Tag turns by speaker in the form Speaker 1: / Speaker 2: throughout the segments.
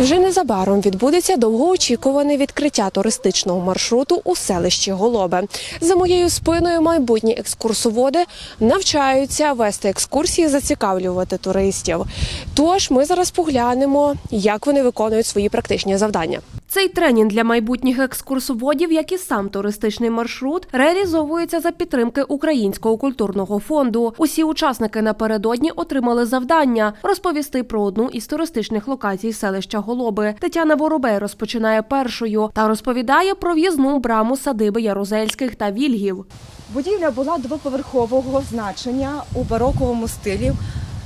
Speaker 1: Вже незабаром відбудеться довгоочікуване відкриття туристичного маршруту у селищі Голобе. За моєю спиною майбутні екскурсоводи навчаються вести екскурсії, зацікавлювати туристів. Тож ми зараз поглянемо, як вони виконують свої практичні завдання. Цей тренінг для майбутніх екскурсоводів, як і сам туристичний маршрут, реалізовується за підтримки Українського культурного фонду. Усі учасники напередодні отримали завдання розповісти про одну із туристичних локацій селища Голоби. Тетяна Воробей розпочинає першою та розповідає про в'їзну браму садиби Ярузельських та Вільгів.
Speaker 2: Будівля була двоповерхового значення у бароковому стилі,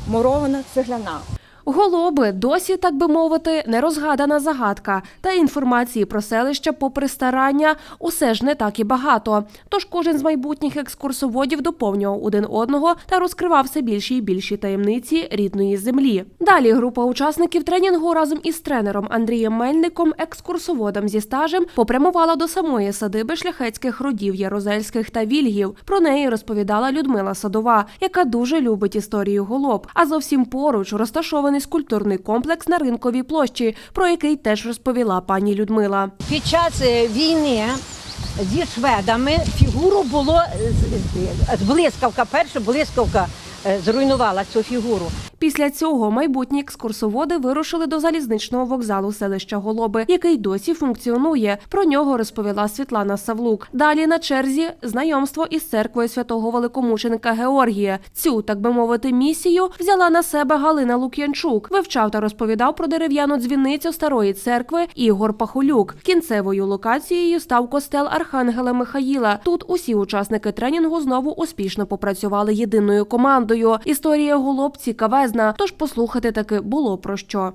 Speaker 2: мурована цегляна.
Speaker 1: Голоби досі, так би мовити, нерозгадана загадка. Та інформації про селище, попри старання, усе ж не так і багато. Тож кожен з майбутніх екскурсоводів доповнював один одного та розкривав все більші і більші таємниці рідної землі. Далі група учасників тренінгу разом із тренером Андрієм Мельником, екскурсоводом зі стажем, попрямувала до самої садиби шляхетських родів Ярозельських та Вільгів. Про неї розповідала Людмила Садова, яка дуже любить історію голоб. А зовсім поруч розташований скульптурний комплекс на ринковій площі, про який теж розповіла пані Людмила.
Speaker 3: Під час е, війни зі шведами фігуру було е, з- з- блискавка, перша блискавка е, зруйнувала цю фігуру.
Speaker 1: Після цього майбутні екскурсоводи вирушили до залізничного вокзалу селища Голоби, який досі функціонує. Про нього розповіла Світлана Савлук. Далі на черзі знайомство із церквою святого великомученика Георгія. Цю, так би мовити, місію взяла на себе Галина Лук'янчук. Вивчав та розповідав про дерев'яну дзвіницю старої церкви Ігор Пахулюк. Кінцевою локацією став костел Архангела Михаїла. Тут усі учасники тренінгу знову успішно попрацювали єдиною командою. Історія голоб цікавезна, тож послухати таки було про що.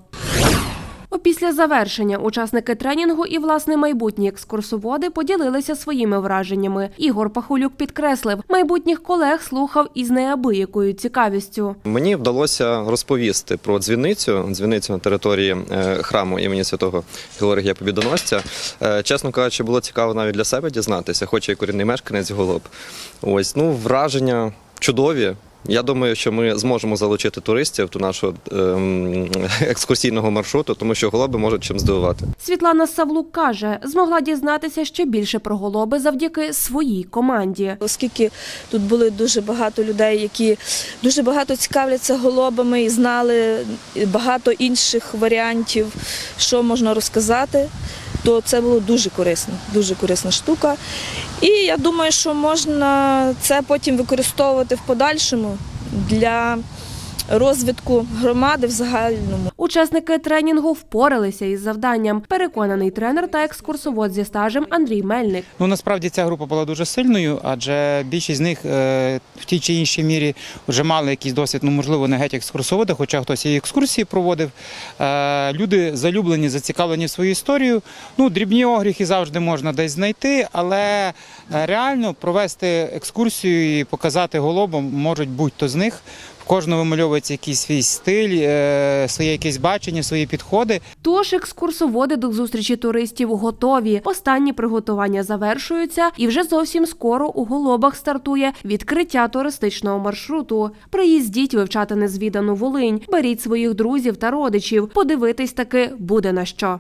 Speaker 1: Опісля завершення учасники тренінгу і власне майбутні екскурсоводи поділилися своїми враженнями. Ігор Пахулюк підкреслив, майбутніх колег слухав із неабиякою цікавістю.
Speaker 4: Мені вдалося розповісти про дзвіницю, дзвіницю на території е, храму імені святого Георгія Побідоносця. Е, Чесно кажучи, було цікаво навіть для себе дізнатися, хоч я корінний мешканець Голоб. Ось ну враження чудові. Я думаю, що ми зможемо залучити туристів до нашого ем, екскурсійного маршруту, тому що голоби можуть чим здивувати.
Speaker 1: Світлана Савлук каже, змогла дізнатися ще більше про голоби завдяки своїй команді.
Speaker 5: Оскільки тут були дуже багато людей, які дуже багато цікавляться голобами і знали багато інших варіантів, що можна розказати, то це було дуже корисно, дуже корисна штука. І я думаю, що можна це потім використовувати в подальшому для розвитку громади в загальному.
Speaker 1: Учасники тренінгу впоралися із завданням. Переконаний тренер та екскурсовод зі стажем Андрій Мельник.
Speaker 6: Ну насправді ця група була дуже сильною, адже більшість з них е, в тій чи іншій мірі вже мали якийсь досвід, ну можливо, не геть екскурсоводи, хоча хтось і екскурсії проводив. Е, люди залюблені, зацікавлені в свою історію. Ну, дрібні огріхи завжди можна десь знайти, але е, реально провести екскурсію і показати голобам можуть будь-то з них. Кожного вимальовується якийсь свій стиль, е, своє якесь бачення, свої підходи.
Speaker 1: Тож екскурсоводи до зустрічі туристів готові. Останні приготування завершуються, і вже зовсім скоро у голобах стартує відкриття туристичного маршруту. Приїздіть вивчати незвідану Волинь, беріть своїх друзів та родичів. Подивитись таки буде на що.